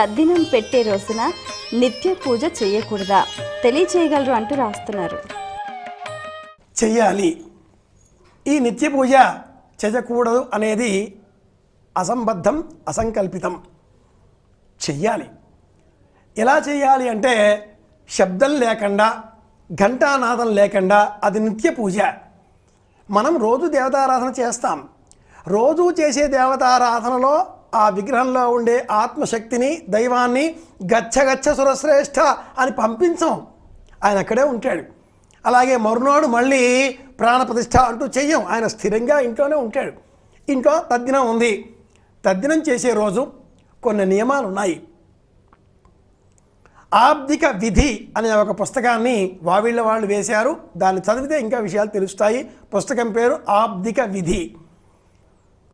తద్దినం పెట్టే రోజున నిత్య పూజ చేయకూడదా? తెలియచేయగలరు అంటూ రాస్తున్నారు. చెయ్యాలి. ఈ నిత్య పూజ చేయకూడదు అనేది అసంబద్ధం అసంకల్పితం. చెయ్యాలి. ఎలా చేయాలి అంటే శబ్దం లేకుండా ఘంటానాదం లేకుండా అది నిత్య పూజ. మనం రోజు దేవతారాధన చేస్తాం. రోజు చేసే దేవతారాధనలో ఆ విగ్రహంలో ఉండే ఆత్మశక్తిని దైవాన్ని గచ్చగచ్చ సురశ్రేష్ఠ అని పంపించం. ఆయన అక్కడే ఉంటాడు. అలాగే మరునాడు మళ్ళీ ప్రాణప్రతిష్ఠ అంటూ చెయ్యం. ఆయన స్థిరంగా ఇంట్లోనే ఉంటాడు. ఇంట్లో తద్దినం ఉంది. తద్దినం చేసే రోజు కొన్ని నియమాలు ఉన్నాయి. ఆబ్దిక విధి అనే ఒక పుస్తకాన్ని వావిళ్ళ వాళ్ళు వేశారు. దాన్ని చదివితే ఇంకా విషయాలు తెలుస్తాయి. పుస్తకం పేరు ఆబ్దిక విధి.